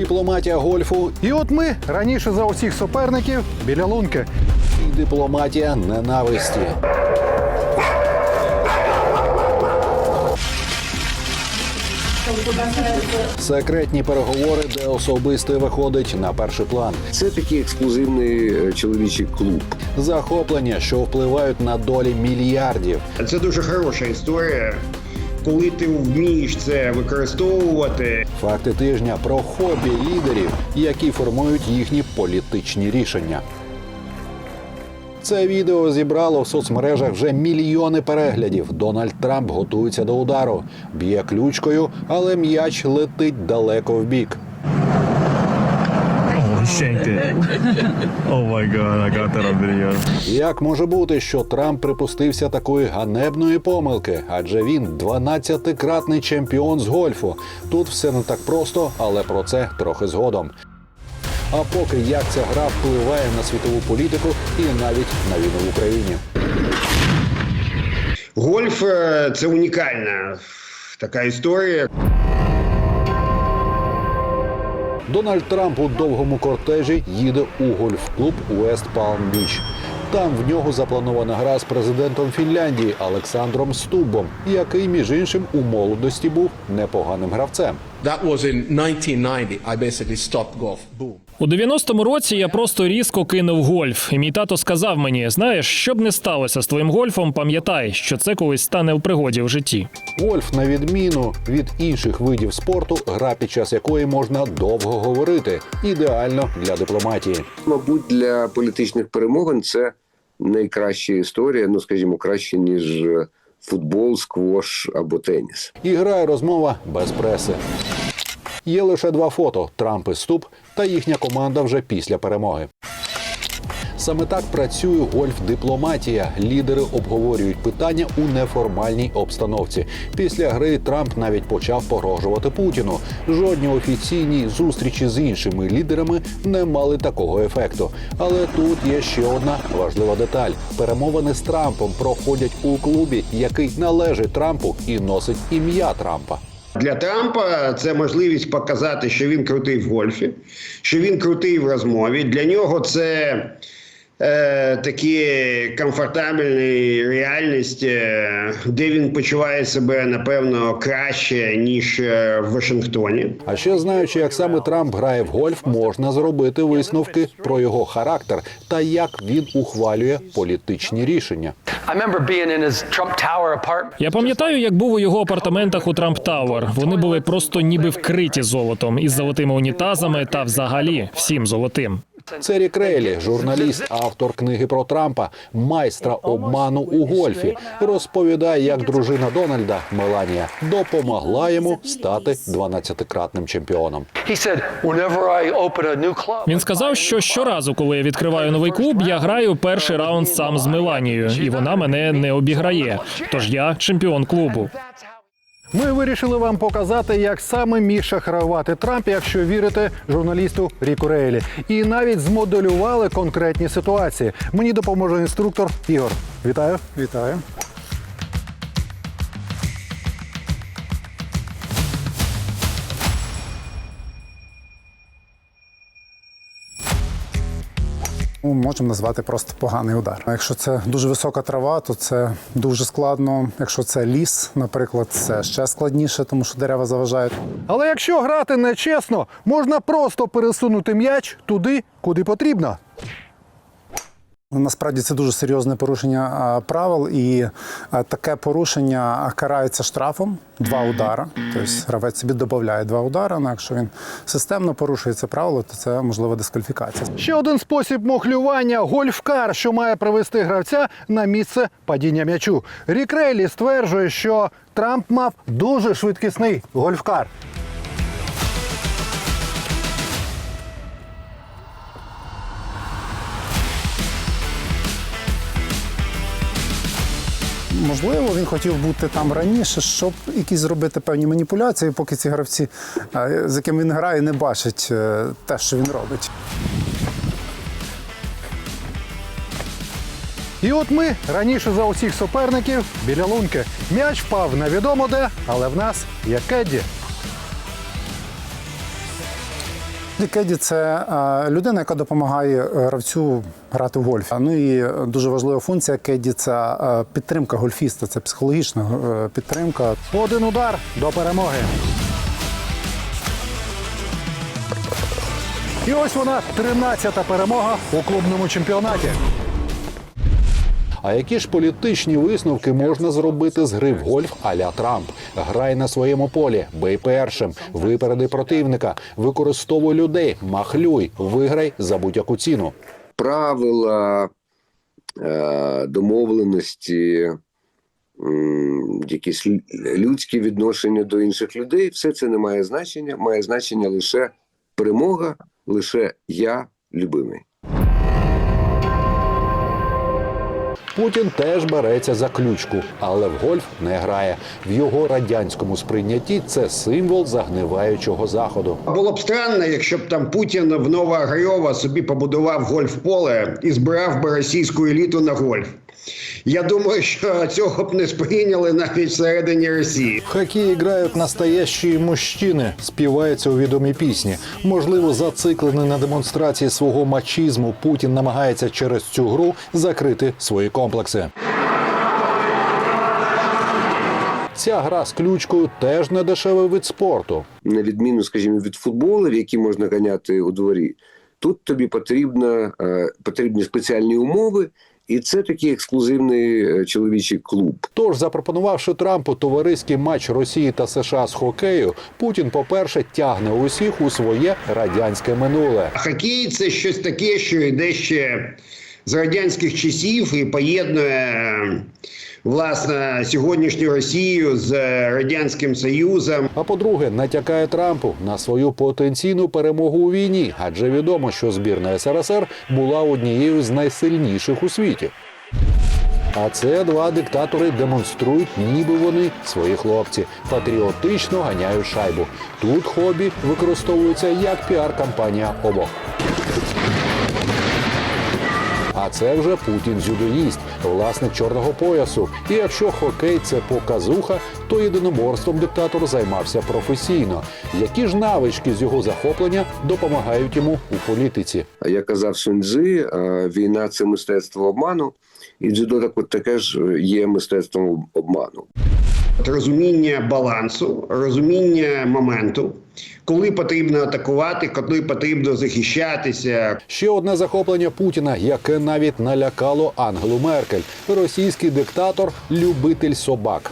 дипломатія гольфу І от ми раніше за усіх суперників біля лунки. і дипломатія ненависті. Секретні переговори, де особисте виходить на перший план. Це такий ексклюзивний е, чоловічий клуб. Захоплення, що впливають на долі мільярдів. Це дуже хороша історія. Коли ти вмієш це використовувати, Факти тижня про хобі лідерів, які формують їхні політичні рішення. Це відео зібрало в соцмережах вже мільйони переглядів. Дональд Трамп готується до удару, б'є ключкою, але м'яч летить далеко в бік. Shanked it. oh my god, I got that on video. Як може бути, що Трамп припустився такої ганебної помилки? Адже він 12-кратний чемпіон з гольфу. Тут все не так просто, але про це трохи згодом. А поки як ця гра впливає на світову політику і навіть на війну в Україні. гольф е, це унікальна така історія. Дональд Трамп у довгому кортежі їде у гольф-клуб Уест Палм Біч. Там в нього запланована гра з президентом Фінляндії Олександром Стубом, який, між іншим, у молодості був непоганим гравцем. That was in 1990. I basically stopped golf. Boom. У 90-му році я просто різко кинув гольф, і мій тато сказав мені: знаєш, що б не сталося з твоїм гольфом, пам'ятай, що це колись стане в пригоді в житті. Гольф, на відміну від інших видів спорту, гра під час якої можна довго говорити, ідеально для дипломатії. Мабуть, для політичних перемовин це найкраща історія, ну скажімо, краще ніж е, футбол, сквош або теніс. І грає розмова без преси. Є лише два фото: Трамп і Ступ та їхня команда вже після перемоги. Саме так працює гольф-дипломатія. Лідери обговорюють питання у неформальній обстановці. Після гри Трамп навіть почав погрожувати Путіну. Жодні офіційні зустрічі з іншими лідерами не мали такого ефекту. Але тут є ще одна важлива деталь: перемовини з Трампом проходять у клубі, який належить Трампу і носить ім'я Трампа. Для Трампа це можливість показати, що він крутий в гольфі, що він крутий в розмові. Для нього це е, такі комфортабельні реальність, е, де він почуває себе напевно краще ніж е, в Вашингтоні. А ще знаючи, як саме Трамп грає в гольф, можна зробити висновки про його характер та як він ухвалює політичні рішення. Я пам'ятаю, як був у його апартаментах у Трамп Тауер. Вони були просто ніби вкриті золотом із золотими унітазами та взагалі всім золотим. Це Рік Рейлі, журналіст, автор книги про Трампа, майстра обману у гольфі, розповідає, як дружина Дональда Меланія допомогла йому стати 12-кратним чемпіоном. Він сказав, що щоразу, коли я відкриваю новий клуб, я граю перший раунд сам з Меланією, і вона мене не обіграє. Тож я чемпіон клубу. Ми вирішили вам показати, як саме міг шахрувати Трамп, якщо вірити журналісту Ріку Рейлі. І навіть змоделювали конкретні ситуації. Мені допоможе інструктор Ігор. Вітаю. Вітаю. Ну, можемо назвати просто поганий удар. Якщо це дуже висока трава, то це дуже складно. Якщо це ліс, наприклад, це ще складніше, тому що дерева заважають. Але якщо грати нечесно, можна просто пересунути м'яч туди, куди потрібно. Насправді це дуже серйозне порушення правил, і таке порушення карається штрафом два удара. Тобто гравець собі додає два удари. Ну, якщо він системно порушує це правило, то це можлива дискваліфікація. Ще один спосіб мохлювання гольфкар, що має привести гравця на місце падіння м'ячу. Рік Рейлі стверджує, що Трамп мав дуже швидкісний гольфкар. Можливо, він хотів бути там раніше, щоб якісь зробити певні маніпуляції, поки ці гравці, е, з яким він грає, не бачать е, те, що він робить. І от ми раніше за усіх суперників біля лунки. М'яч впав невідомо де, але в нас є Кедді. Кеді це е, людина, яка допомагає е, гравцю грати в гольф. Ну і дуже важлива функція кеді це е, підтримка гольфіста, це психологічна підтримка. Один удар до перемоги. І ось вона 13-та перемога у клубному чемпіонаті. А які ж політичні висновки можна зробити з гри в гольф а-ля Трамп? Грай на своєму полі, бий першим, випереди противника, використовуй людей, махлюй, виграй за будь-яку ціну. Правила, е, домовленості, якісь людські відношення до інших людей, все це не має значення. Має значення лише перемога, лише я любимий. Путін теж береться за ключку, але в гольф не грає. В його радянському сприйнятті це символ загниваючого заходу. Було б странно, якщо б там Путін в Нова Новоаграйова собі побудував гольф-поле і збирав би російську еліту на гольф. Я думаю, що цього б не сприйняли навіть всередині Росії. В хоккей грають настоящі мужчини, співаються у відомій пісні. Можливо, зациклений на демонстрації свого мачізму, Путін намагається через цю гру закрити свої комплекси. Ця гра з ключкою теж не дешевий вид спорту. на відміну, скажімо, від футболу, в які можна ганяти у дворі, тут тобі потрібна, е, потрібні спеціальні умови, і це такий ексклюзивний е, чоловічий клуб. Тож, запропонувавши Трампу товариський матч Росії та США з хокею, Путін, по-перше, тягне усіх у своє радянське минуле. А хокей це щось таке, що йде ще з радянських часів і поєднує власне сьогоднішню Росію з радянським Союзом. А по-друге, натякає Трампу на свою потенційну перемогу у війні, адже відомо, що збірна СРСР була однією з найсильніших у світі. А це два диктатори демонструють, ніби вони свої хлопці, патріотично ганяють шайбу. Тут хобі використовується як піар-кампанія обох. А це вже Путін дзюдоїст, власник чорного поясу. І якщо хокей це показуха, то єдиноборством диктатор займався професійно. Які ж навички з його захоплення допомагають йому у політиці? Я казав Суньцзи, е, війна це мистецтво обману, і дзюдо так от таке ж є мистецтвом обману. От Розуміння балансу, розуміння моменту, коли потрібно атакувати, коли потрібно захищатися, Ще одне захоплення Путіна, яке навіть налякало Ангелу Меркель. Російський диктатор, любитель собак.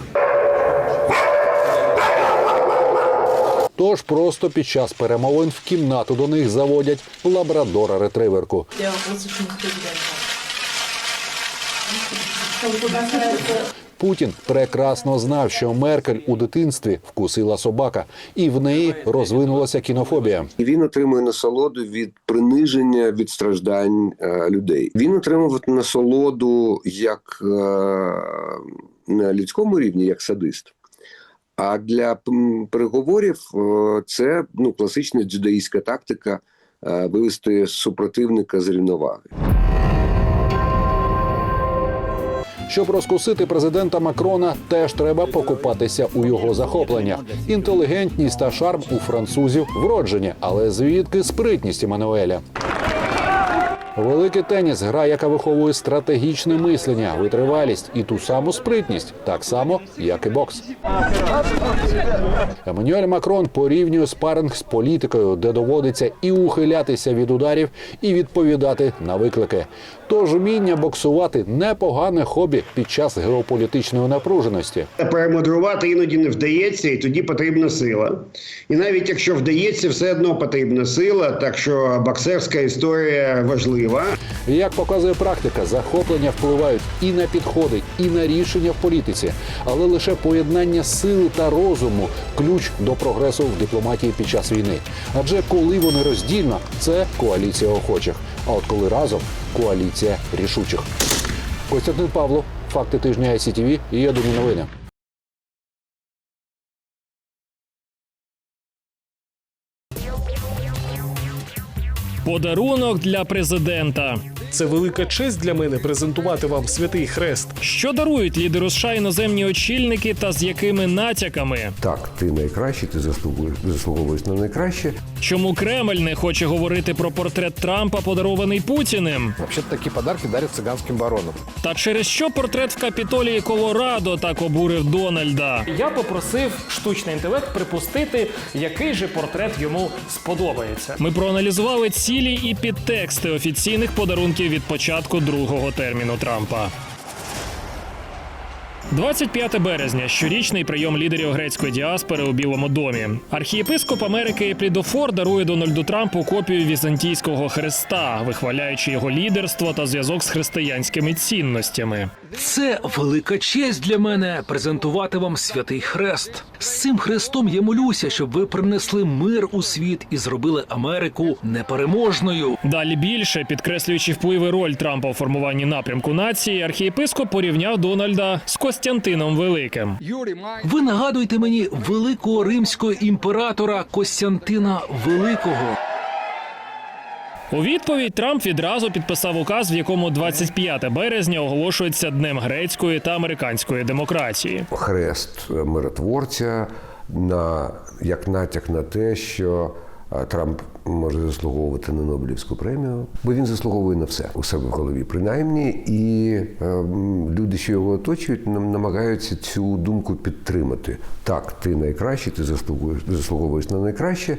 Тож просто під час перемовин в кімнату до них заводять лабрадора ретриверку. Путін прекрасно знав, що Меркель у дитинстві вкусила собака, і в неї розвинулася кінофобія. Він отримує насолоду від приниження, від страждань е, людей. Він отримав насолоду як е, на людському рівні, як садист. А для переговорів е, це ну, класична дзюдоїстська тактика вивести супротивника з рівноваги. Щоб розкусити президента Макрона, теж треба покупатися у його захопленнях. Інтелігентність та шарм у французів вроджені, але звідки спритність Еммануеля? Великий теніс гра, яка виховує стратегічне мислення, витривалість і ту саму спритність, так само, як і бокс. Еммануель Макрон порівнює спаринг з політикою, де доводиться і ухилятися від ударів, і відповідати на виклики. Тож вміння боксувати непогане хобі під час геополітичної напруженості. перемудрувати іноді не вдається, і тоді потрібна сила. І навіть якщо вдається, все одно потрібна сила, так що боксерська історія важлива. Як показує практика, захоплення впливають і на підходи, і на рішення в політиці, але лише поєднання сили та розуму ключ до прогресу в дипломатії під час війни. Адже коли вони роздільно, це коаліція охочих. А от коли разом коаліція рішучих. Костянтин Павлов, факти тижня ICTV і єдині новини. Подарунок для президента. Це велика честь для мене презентувати вам святий хрест. Що дарують лідеру США іноземні очільники та з якими натяками? Так, ти найкращий, ти заслугуєш, заслуговуєш на найкраще. Чому Кремль не хоче говорити про портрет Трампа, подарований Путіним? Вообще-то такие подарки дарят цыганским баронам. Та через що портрет в Капітолії Колорадо так обурив Дональда? Я попросив штучний інтелект припустити, який же портрет йому сподобається. Ми проаналізували цілі і підтексти офіційних подарунків від початку другого терміну Трампа. 25 березня щорічний прийом лідерів грецької діаспори у Білому домі. Архієпископ Америки Еплідофор дарує Дональду Трампу копію візантійського хреста, вихваляючи його лідерство та зв'язок з християнськими цінностями. Це велика честь для мене презентувати вам святий хрест. З цим хрестом я молюся, щоб ви принесли мир у світ і зробили Америку непереможною. Далі більше, підкреслюючи вплив і роль Трампа у формуванні напрямку нації, архієпископ порівняв Дональда з Костянтином Великим. Ви нагадуєте мені великого римського імператора Костянтина Великого. У відповідь Трамп відразу підписав указ, в якому 25 березня оголошується днем грецької та американської демократії. Хрест миротворця на як натяк на те, що Трамп може заслуговувати на Нобелівську премію, бо він заслуговує на все у себе в голові, принаймні, і е, люди, що його оточують, нам намагаються цю думку підтримати. Так, ти найкращий, ти заслугуєш, заслуговуєш на найкраще.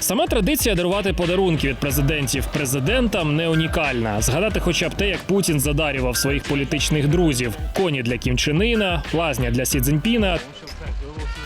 Сама традиція дарувати подарунки від президентів президентам не унікальна. Згадати хоча б те, як Путін задарював своїх політичних друзів: коні для Кімчинина, лазня для Сі Цзіньпіна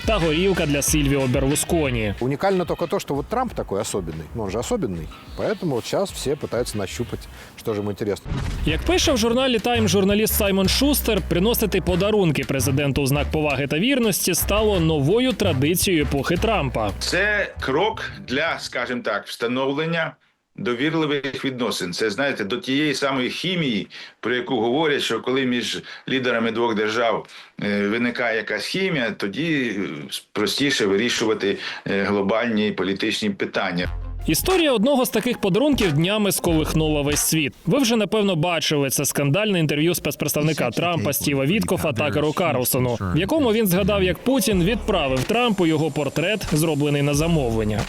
та горілка для Сільвіо Берлусконі. Уникально только то, что вот Трамп такой особенный. Ну, он же особенный. Поэтому вот сейчас все пытаются нащупать, что же ему интересно. Як пише в журналі Тайм журналіст Саймон Шустер, приносити подарунки президенту у знак поваги та вірності стало новою традицією епохи Трампа. Це крок для, скажімо так, встановлення довірливих відносин. Це знаєте, до тієї самої хімії, про яку говорять, що коли між лідерами двох держав е, виникає якась хімія, тоді е, простіше вирішувати е, глобальні політичні питання. Історія одного з таких подарунків днями сколихнула весь світ. Ви вже напевно бачили це скандальне інтерв'ю спецпредставника Трампа Стіва Віткофа Такеру Карлсону, в якому він згадав, як Путін відправив Трампу його портрет, зроблений на замовлення.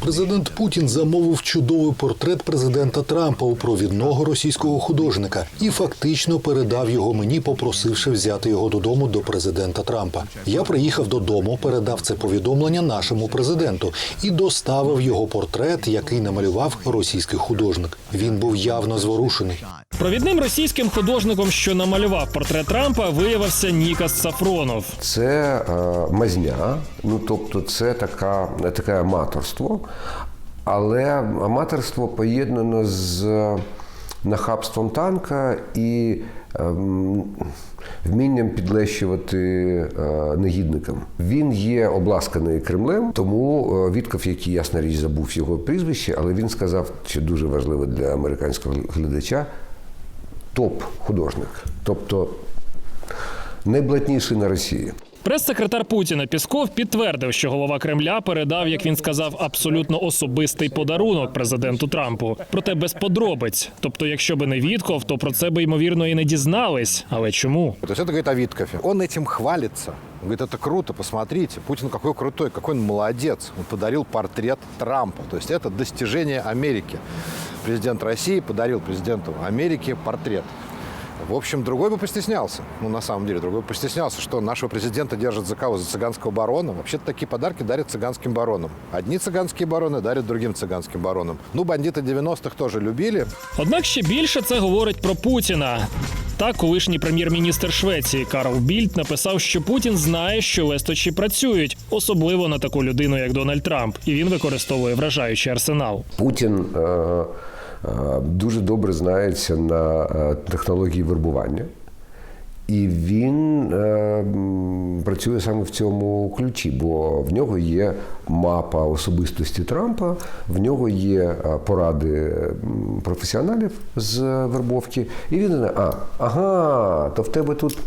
Президент Путін замовив чудовий портрет президента Трампа у провідного російського художника і фактично передав його мені, попросивши взяти його додому до президента Трампа. Я приїхав додому, передав це повідомлення нашому президенту і доставив його портрет, який намалював російський художник. Він був явно зворушений. Провідним російським художником, що намалював портрет Трампа, виявився Нікас Сафронов. Це е, мазня, ну тобто це така, таке аматорство, але аматорство поєднано з нахабством танка і ем, вмінням підлещувати е, негідникам. Він є обласканий Кремлем, тому е, Вітков, який ясна річ забув його прізвище, але він сказав, що дуже важливо для американського глядача топ-художник, тобто найблатніший на Росії. Прес-секретар Путіна Пісков підтвердив, що голова Кремля передав, як він сказав, абсолютно особистий подарунок президенту Трампу. Проте без подробиць. Тобто, якщо би не Вітков, то про це би ймовірно і не дізнались. Але чому? То есть это говорит о Виткофе. Он этим хвалится. Он говорит, это круто, посмотрите, Путин какой крутой, какой он молодец. Он подарил портрет Трампа. То есть это достижение Америки. Президент России подарил президенту Америки портрет. В общем, другой бы постеснялся. Ну, на самом деле, другой бы постеснялся, что нашего президента держат за кого? За цыганского барона. Вообще-то такие подарки дарят цыганским баронам. Одни цыганские бароны дарят другим цыганским баронам. Ну, бандиты 90-х тоже любили. Однак ще більше це говорить про Путіна. Так, колишній прем'єр-міністр Швеції Карл Більд написав, що Путін знає, що лесточі працюють, особливо на таку людину, як Дональд Трамп, і він використовує вражаючий арсенал. Путін е, е, дуже добре знається на е, технології вербування. І він е, працює саме в цьому ключі, бо в нього є мапа особистості Трампа, в нього є е, поради професіоналів з вербовки, і він знає, а, ага, то в тебе тут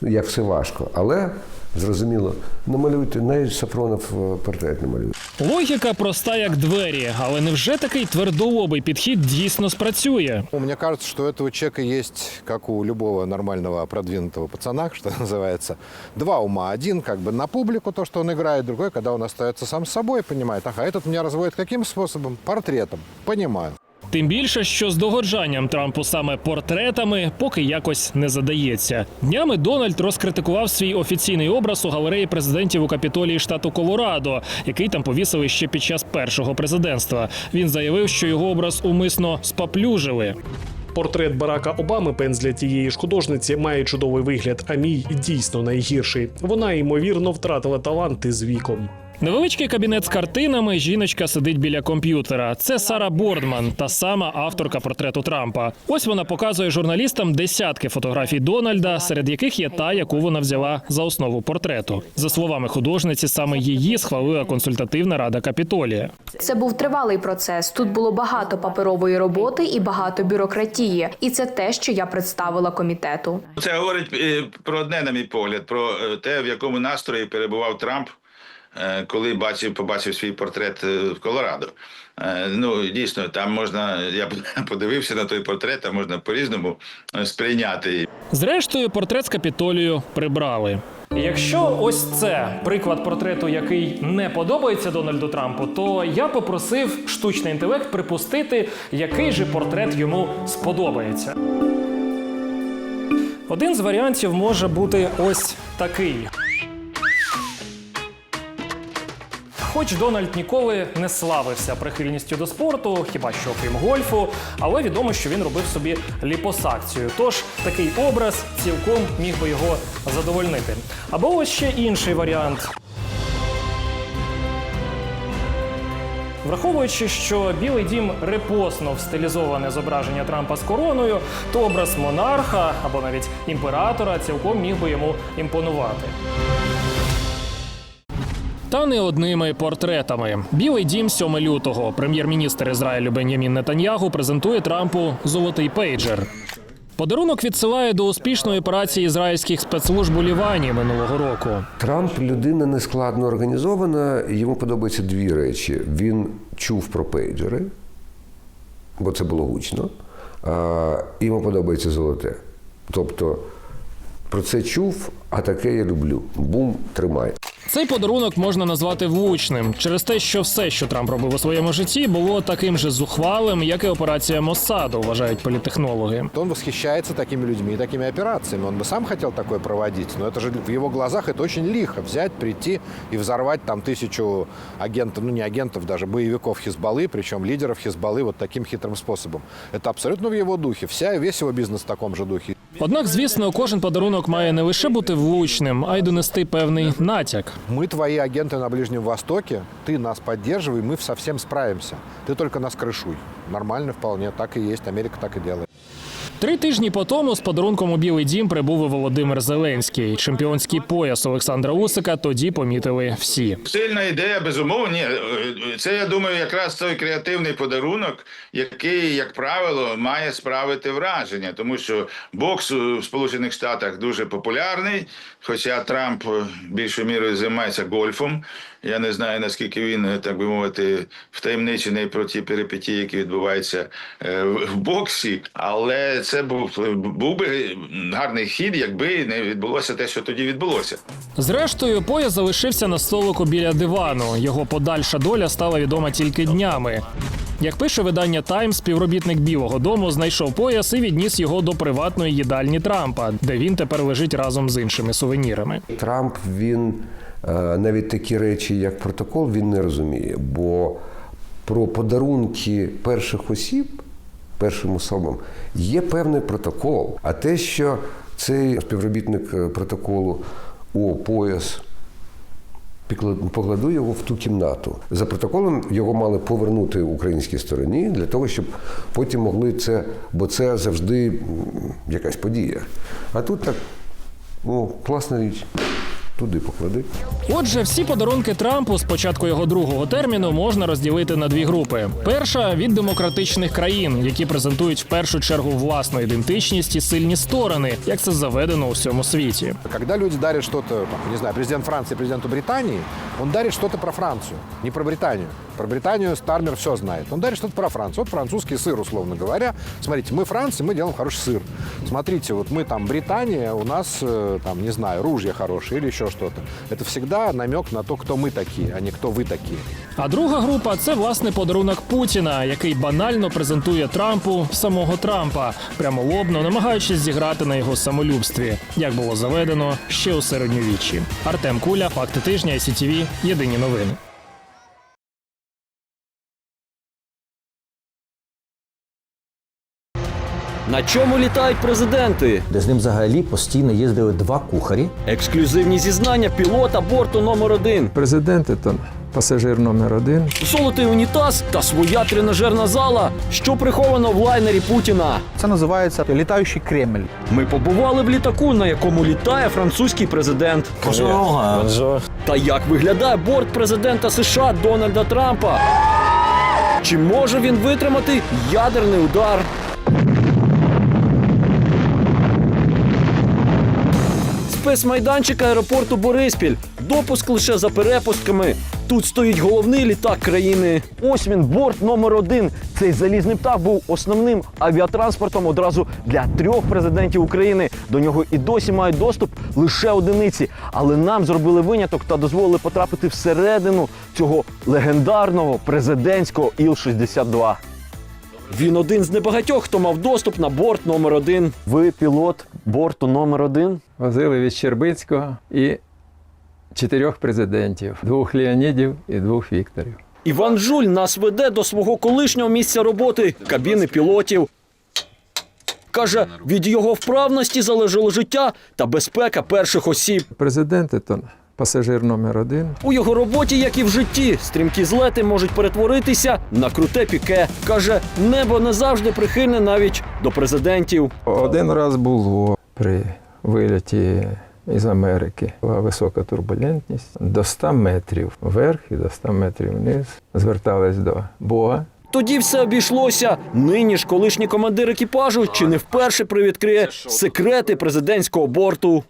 як все важко. Але Зрозуміло, намалюйте, навіть Сафронов е, портрет намалює. Логіка проста як двері, але невже такий твердолобий підхід дійсно спрацює? Ну, Мне кажется, что у этого человека есть, как у любого нормального продвинутого пацана, что называется, два ума. Один как бы на публику, то, что он играет, другой, когда он остается сам с собой, понимает, ага, этот меня разводит каким способом? Портретом. Понимаю. Тим більше, що з догоджанням Трампу саме портретами поки якось не задається. Днями Дональд розкритикував свій офіційний образ у галереї президентів у капітолії штату Колорадо, який там повісили ще під час першого президентства. Він заявив, що його образ умисно спаплюжили. Портрет Барака Обами пензля тієї ж художниці має чудовий вигляд, а мій дійсно найгірший. Вона ймовірно втратила таланти з віком. Невеличкий кабінет з картинами. Жіночка сидить біля комп'ютера. Це Сара Бордман, та сама авторка портрету Трампа. Ось вона показує журналістам десятки фотографій Дональда, серед яких є та, яку вона взяла за основу портрету. За словами художниці, саме її схвалила консультативна рада Капітолія. Це був тривалий процес. Тут було багато паперової роботи і багато бюрократії. І це те, що я представила комітету. Це говорить е, про одне, на мій погляд, про е, те, в якому настрої перебував Трамп, коли бачив, побачив свій портрет е, в Колорадо. Е, Ну, дійсно, там можна, я подивився на той портрет, а можна по-різному е, сприйняти. Зрештою, портрет з Капітолію прибрали. Якщо ось це приклад портрету, який не подобається Дональду Трампу, то я попросив штучний інтелект припустити, який же портрет йому сподобається. Один з варіантів може бути ось такий. Хоч Дональд ніколи не славився прихильністю до спорту, хіба що крім гольфу, але відомо, що він робив собі ліпосакцію. Тож такий образ цілком міг би його задовольнити. Або ось ще інший варіант. Враховуючи, що Білий дім репостнув стилізоване зображення Трампа з короною, то образ монарха або навіть імператора цілком міг би йому імпонувати. Та не одними портретами. Білий дім 7 лютого. Прем'єр-міністр Ізраїлю Бен'ямін Нетаньягу презентує Трампу золотий пейджер. Подарунок відсилає до успішної операції ізраїльських спецслужб у Лівані минулого року. Трамп людина нескладно організована. Йому подобаються дві речі. Він чув про пейджери, бо це було гучно. А, йому подобається золоте. Тобто про це чув, а таке я люблю. Бум, тримай. Цей подарунок можна назвати влучним через те, що все, що Трамп робив у своєму житті, було таким же зухвалим, як і операція Моссаду, вважають політтехнологи. Он восхищается такими людьми и такими операциями. Он бы сам хотел такое проводить, но это же в его глазах это очень лихо. Взять, прийти и взорвать там тысячу агентов, ну не агентов даже, боевиков Хизбаллы, причем лидеров Хизбаллы вот таким хитрым способом. Это абсолютно в его духе. Вся, весь его бизнес в таком же духе. Однак, звісно, кожен подарунок має не лише бути влучним, а й донести певний натяк. Мы твои агенты на Ближнем Востоке, ты нас поддерживай, мы совсем справимся. Ты только нас крышуй. Нормально вполне, так и есть, Америка так и делает. Три тижні по тому з подарунком у Білий Дім прибув і Володимир Зеленський. Чемпіонський пояс Олександра Усика тоді помітили всі. Сильна ідея, безумовно. Ні, це я думаю, якраз той креативний подарунок, який, як правило, має справити враження, тому що бокс у Сполучених Штатах дуже популярний. Хоча Трамп більшою мірою займається гольфом. Я не знаю наскільки він, так би мовити, втаємничений про ті перипетії, які відбуваються е, в в боксі. Але це був був би гарний хід, якби не відбулося те, що тоді відбулося. Зрештою, пояс залишився на столику біля дивану. Його подальша доля стала відома тільки днями. Як пише видання Таймс, співробітник Білого Дому знайшов пояс і відніс його до приватної їдальні Трампа, де він тепер лежить разом з іншими сувенірами. Трамп він е, навіть такі речі, як протокол, він не розуміє. Бо про подарунки перших осіб, першим особам, є певний протокол. А те, що цей співробітник е, протоколу у пояс покладу його в ту кімнату. За протоколом його мали повернути українській стороні для того, щоб потім могли це, бо це завжди якась подія. А тут так, ну, класна річ туди поклади. Отже, всі подарунки Трампу з початку його другого терміну можна розділити на дві групи: перша від демократичних країн, які презентують в першу чергу власну ідентичність і сильні сторони, як це заведено у всьому світі. Когда люди дарят что-то, там, не знаю, президент Франции президенту Британии, он дарит что-то про Францию, не про Британию. Про Британию Стармер все знает. Он дарит что-то про Францию. Вот французский сыр, условно говоря. Смотрите, мы Франция, мы делаем хороший сыр. Смотрите, вот мы там Британия, у нас, э, там, не знаю, ружья хорошие или еще что-то. Это всегда намек на то, кто мы такие, а не кто вы такие. А друга група це власне подарунок Путіна, який банально презентує Трампу самого Трампа, прямолобно намагаючись зіграти на його самолюбстві, як було заведено ще у середньовіччі. Артем Куля, факти тижня, ICTV, Єдині новини. На чому літають президенти? Де з ним взагалі постійно їздили два кухарі. Ексклюзивні зізнання пілота борту номер один. Президенти то пасажир номер один. Золотий унітаз та своя тренажерна зала, що приховано в лайнері Путіна. Це називається літаючий Кремль. Ми побували в літаку, на якому літає французький президент. Та як виглядає борт президента США Дональда Трампа? Чи може він витримати ядерний удар? Спецмайданчик аеропорту Бориспіль. Допуск лише за перепустками. Тут стоїть головний літак країни. Ось він, борт номер один. Цей залізний птах був основним авіатранспортом одразу для трьох президентів України. До нього і досі мають доступ лише одиниці. Але нам зробили виняток та дозволили потрапити всередину цього легендарного президентського Іл-62. Він один з небагатьох, хто мав доступ на борт номер один. Ви пілот борту номер один. Возили від Щербицького і чотирьох президентів: двох Леонідів і двох Вікторів. Іван Жуль нас веде до свого колишнього місця роботи кабіни пілотів. Каже, від його вправності залежало життя та безпека перших осіб. Президенти то пасажир номер один. У його роботі, як і в житті, стрімкі злети можуть перетворитися на круте піке. Каже, небо не завжди прихильне навіть до президентів. Один раз було при виліті із Америки. Була висока турбулентність до 100 метрів вверх і до 100 метрів вниз. Звертались до Бога. Тоді все обійшлося. Нині ж колишній командир екіпажу чи не вперше привідкриє секрети президентського борту.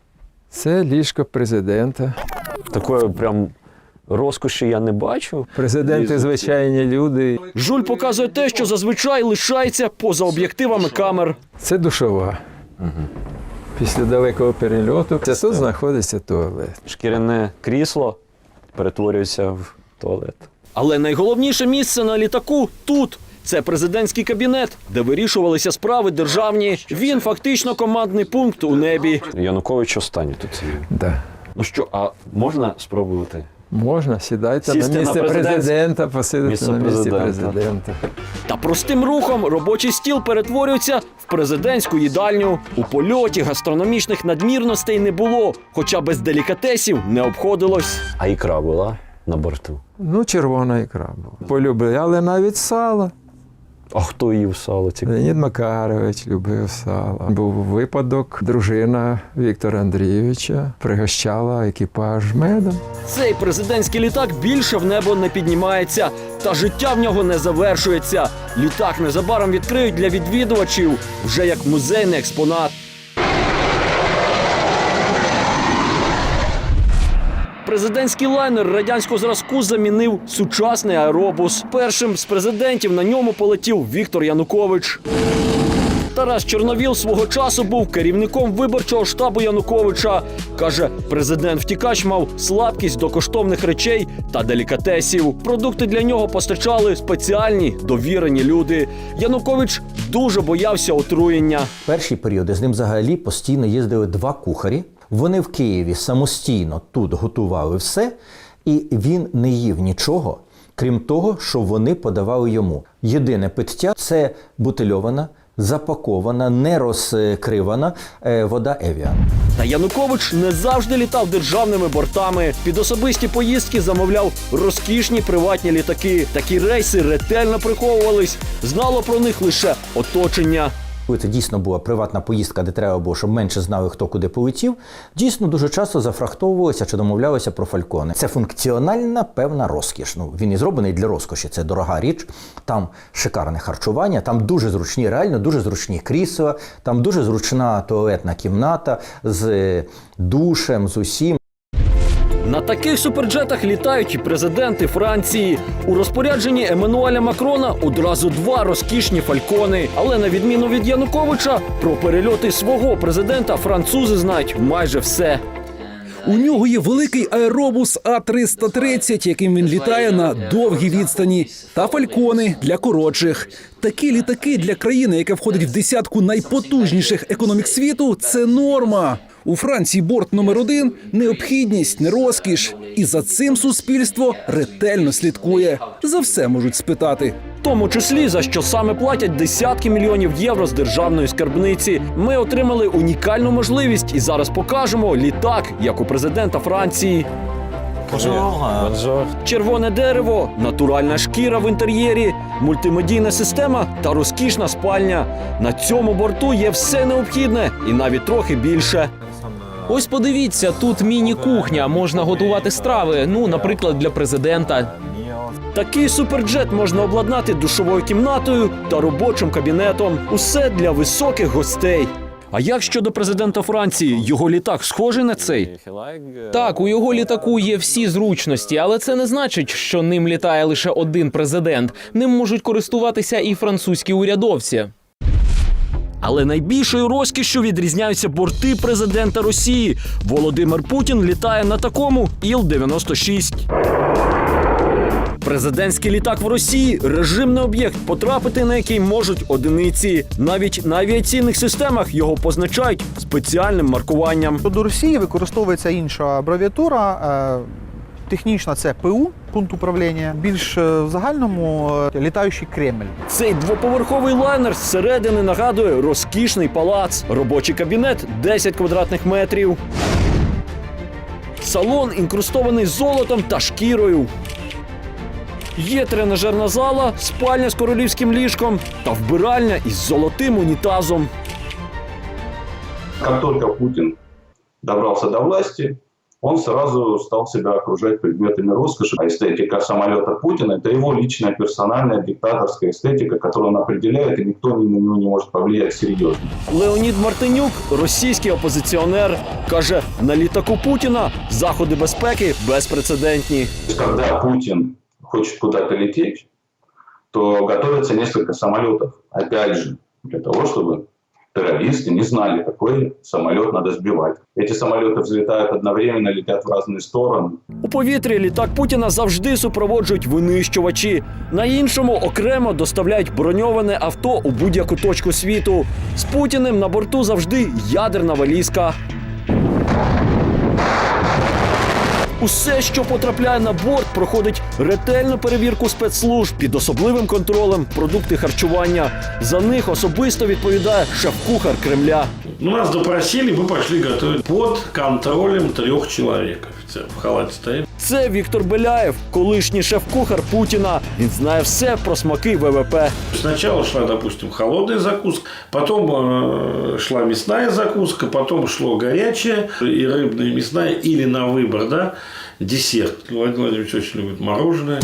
Це ліжко президента. Такої прям розкоші я не бачу. Президенти звичайні люди. Жуль показує те, що зазвичай лишається поза об'єктивами камер. Це душова. Після далекого перельоту це тут знаходиться туалет. Шкіряне крісло перетворюється в туалет. Але найголовніше місце на літаку тут. Це президентський кабінет, де вирішувалися справи державні. Він фактично командний пункт у небі. Янукович останній тут. Да. Ну що, а можна спробувати? Можна сідайте Сісти на на місце президентське- президента, посидити Місце на місці президента. президента. Та простим рухом робочий стіл перетворюється в президентську їдальню. У польоті гастрономічних надмірностей не було, хоча без делікатесів не обходилось. А ікра була на борту. Ну, червона ікра була. Полюбляли навіть сало. А хто їв сало? Леонід Макарович любив сало. Був випадок, дружина Віктора Андрійовича пригощала екіпаж медом. Цей президентський літак більше в небо не піднімається, та життя в нього не завершується. Літак незабаром відкриють для відвідувачів вже як музейний експонат. Президентський лайнер радянського зразку замінив сучасний аеробус. Першим з президентів на ньому полетів Віктор Янукович. Тарас Чорновіл свого часу був керівником виборчого штабу Януковича. Каже, президент втікач мав слабкість до коштовних речей та делікатесів. Продукти для нього постачали спеціальні довірені люди. Янукович дуже боявся отруєння. Перші періоди з ним взагалі постійно їздили два кухарі. Вони в Києві самостійно тут готували все, і він не їв нічого, крім того, що вони подавали йому. Єдине пиття це бутильована, запакована, не розкривана е, вода Евіан. Та Янукович не завжди літав державними бортами. Під особисті поїздки замовляв розкішні приватні літаки. Такі рейси ретельно приховувались. Знало про них лише оточення. Коли це дійсно була приватна поїздка, де треба було, щоб менше знали, хто куди полетів, дійсно дуже часто зафрахтовувалися чи домовлялися про фалькони. Це функціональна певна розкіш. Ну він і зроблений для розкоші. Це дорога річ. Там шикарне харчування, там дуже зручні, реально дуже зручні крісла, там дуже зручна туалетна кімната з е, душем, з усім. На таких суперджетах літають і президенти Франції. У розпорядженні Еммануеля Макрона одразу два розкішні фалькони. Але на відміну від Януковича, про перельоти свого президента французи знають майже все. У нього є великий аеробус А-330, яким він літає на довгій відстані, та фалькони для коротших. Такі літаки для країни, яка входить в десятку найпотужніших економік світу, це норма. У Франції борт номер один необхідність, не розкіш. І за цим суспільство ретельно слідкує. За все можуть спитати. В тому числі за що саме платять десятки мільйонів євро з державної скарбниці. Ми отримали унікальну можливість і зараз покажемо літак, як у президента Франції. Червоне дерево, натуральна шкіра в інтер'єрі, мультимедійна система та розкішна спальня. На цьому борту є все необхідне і навіть трохи більше. Ось подивіться, тут міні-кухня, можна готувати страви. Ну, наприклад, для президента. Такий суперджет можна обладнати душовою кімнатою та робочим кабінетом. Усе для високих гостей. А як щодо президента Франції, його літак схожий на цей? Так, у його літаку є всі зручності, але це не значить, що ним літає лише один президент. Ним можуть користуватися і французькі урядовці. Але найбільшою розкішшю відрізняються борти президента Росії. Володимир Путін літає на такому Іл-96. Президентський літак в Росії режимний об'єкт, потрапити на який можуть одиниці. Навіть на авіаційних системах його позначають спеціальним маркуванням. До Росії використовується інша абревіатура. е, Технічна це ПУ, пункт управління. Більш е, в загальному е, літаючий Кремль. Цей двоповерховий лайнер зсередини нагадує розкішний палац, робочий кабінет 10 квадратних метрів. Салон інкрустований золотом та шкірою. Є тренажерна зала, спальня з королівським ліжком та вбиральня із золотим унітазом. Как только Путин добрался до власти, он сразу стал себя окружать предметами роскоши. А эстетика самолета Путина – это его личная, персональная, диктаторская эстетика, которую он определяет, и никто на него не может повлиять серьезно. Леонід Мартинюк, російський опозиціонер, каже: на літаку Путіна заходи безпеки безпрецедентні. То есть, Когда Путин хочет куда-то лететь, то готовится несколько самолетов. Опять же, для того, чтобы террористы не знали, какой самолет надо сбивать. Эти самолеты взлетают одновременно, летят в разные стороны. У повітрі літак Путіна завжди супроводжують винищувачі. На іншому окремо доставляють броньоване авто у будь-яку точку світу. З Путіним на борту завжди ядерна валізка. Усе, що потрапляє на борт, проходить ретельну перевірку спецслужб під особливим контролем продукти харчування. За них особисто відповідає шеф-кухар Кремля. Ну, нас допросили, мы пошли готовить под контролем трех человек. Офицер в халате стоит. Це Віктор Беляєв, колишній шеф-кухар Путіна. Він знає все про смаки ВВП. Сначала шла, допустим, холодная закуска, потом э, шла мясная закуска, потом шло горячее и рыбная, и мясная, или на выбор, да, десерт. Владимир Владимирович очень любит мороженое.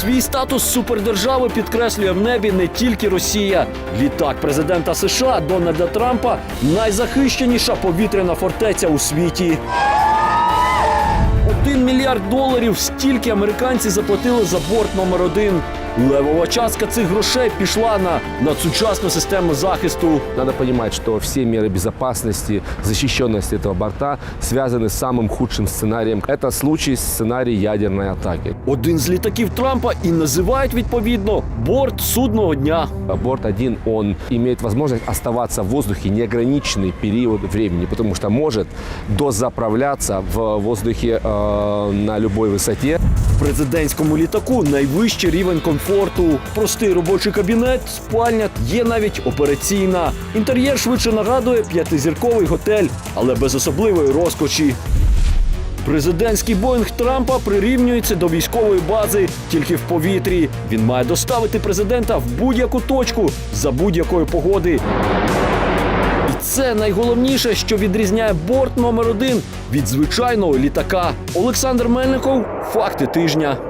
Свій статус супердержави підкреслює в небі не тільки Росія. Літак президента США Дональда Трампа найзахищеніша повітряна фортеця у світі. Один мільярд доларів стільки американці заплатили за борт номер один. Левова частка цих грошей пішла на надсучасну систему захисту. Надо понимать, что все меры безопасности, защищенности этого борта связаны с самым худшим сценарием. Это случай сценарий ядерной атаки. Один з літаків Трампа і називають відповідно борт судного дня. А Борт один, он имеет возможность оставаться в воздухе неограниченный период времени, потому что может дозаправляться в воздухе э, на любой высоте. В президентському літаку найвищий рівень комфорту. Простий робочий кабінет, спальня, є навіть операційна. Інтер'єр швидше нагадує п'ятизірковий готель, але без особливої розкоші. Президентський Боїнг Трампа прирівнюється до військової бази тільки в повітрі. Він має доставити президента в будь-яку точку за будь-якої погоди. І це найголовніше, що відрізняє борт номер один від звичайного літака. Олександр Мельников. Факти тижня.